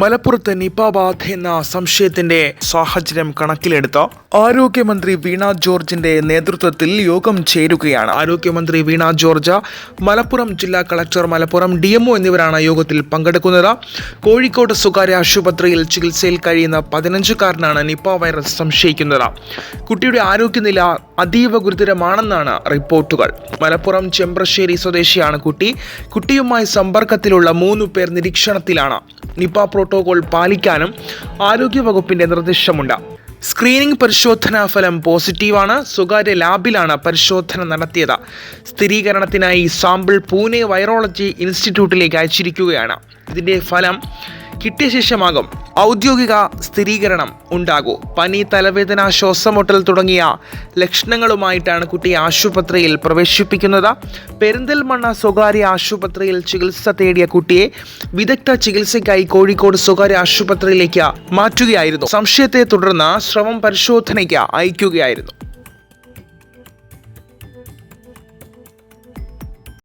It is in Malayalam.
മലപ്പുറത്ത് നിപ ബാധ എന്ന സംശയത്തിന്റെ സാഹചര്യം കണക്കിലെടുത്ത് ആരോഗ്യമന്ത്രി വീണ ജോർജിന്റെ നേതൃത്വത്തിൽ യോഗം ചേരുകയാണ്. ആരോഗ്യമന്ത്രി വീണ ജോർജ് മലപ്പുറം ജില്ലാ കളക്ടർ മലപ്പുറം ഡി എന്നിവരാണ് യോഗത്തിൽ പങ്കെടുക്കുന്നത്. കോഴിക്കോട് സ്വകാര്യ ആശുപത്രിയിൽ ചികിത്സയിൽ കഴിയുന്ന പതിനഞ്ചുകാരനാണ് നിപ വൈറസ് സംശയിക്കുന്നത്. കുട്ടിയുടെ ആരോഗ്യനില അതീവ ഗുരുതരമാണെന്നാണ് റിപ്പോർട്ടുകൾ. മലപ്പുറം ചെമ്പ്രശ്ശേരി സ്വദേശിയാണ് കുട്ടി. കുട്ടിയുമായി സമ്പർക്കത്തിലുള്ള മൂന്ന് പേർ നിരീക്ഷണത്തിലാണ്. നിപ പ്രോട്ടോകോൾ പാലിക്കാനും ആരോഗ്യവകുപ്പിന്റെ നിർദ്ദേശമുണ്ട്. സ്ക്രീനിംഗ് പരിശോധനാ ഫലം പോസിറ്റീവാണ്. സ്വകാര്യ ലാബിലാണ് പരിശോധന നടത്തിയത്. സ്ഥിരീകരണത്തിനായി സാമ്പിൾ പൂനെ വൈറോളജി ഇൻസ്റ്റിറ്റ്യൂട്ടിലേക്ക് അയച്ചിരിക്കുകയാണ്. ഇതിന്റെ ഫലം കിട്ടിയ ശേഷമാകും. ഔദ്യോഗിക സ്ഥിരീകരണം ഉണ്ടാകൂ. പനി തലവേദന ശ്വാസമുട്ടൽ തുടങ്ങിയ ലക്ഷണങ്ങളുമായിട്ടാണ് കുട്ടിയെ ആശുപത്രിയിൽ പ്രവേശിപ്പിക്കുന്നത്. പെരിന്തൽമണ്ണ സ്വകാര്യ ആശുപത്രിയിൽ ചികിത്സ തേടിയ കുട്ടിയെ വിദഗ്ധ ചികിത്സയ്ക്കായി കോഴിക്കോട് സ്വകാര്യ ആശുപത്രിയിലേക്ക് മാറ്റുകയായിരുന്നു. സംശയത്തെ തുടർന്ന് ശ്രമം പരിശോധനയ്ക്ക് അയക്കുകയായിരുന്നു.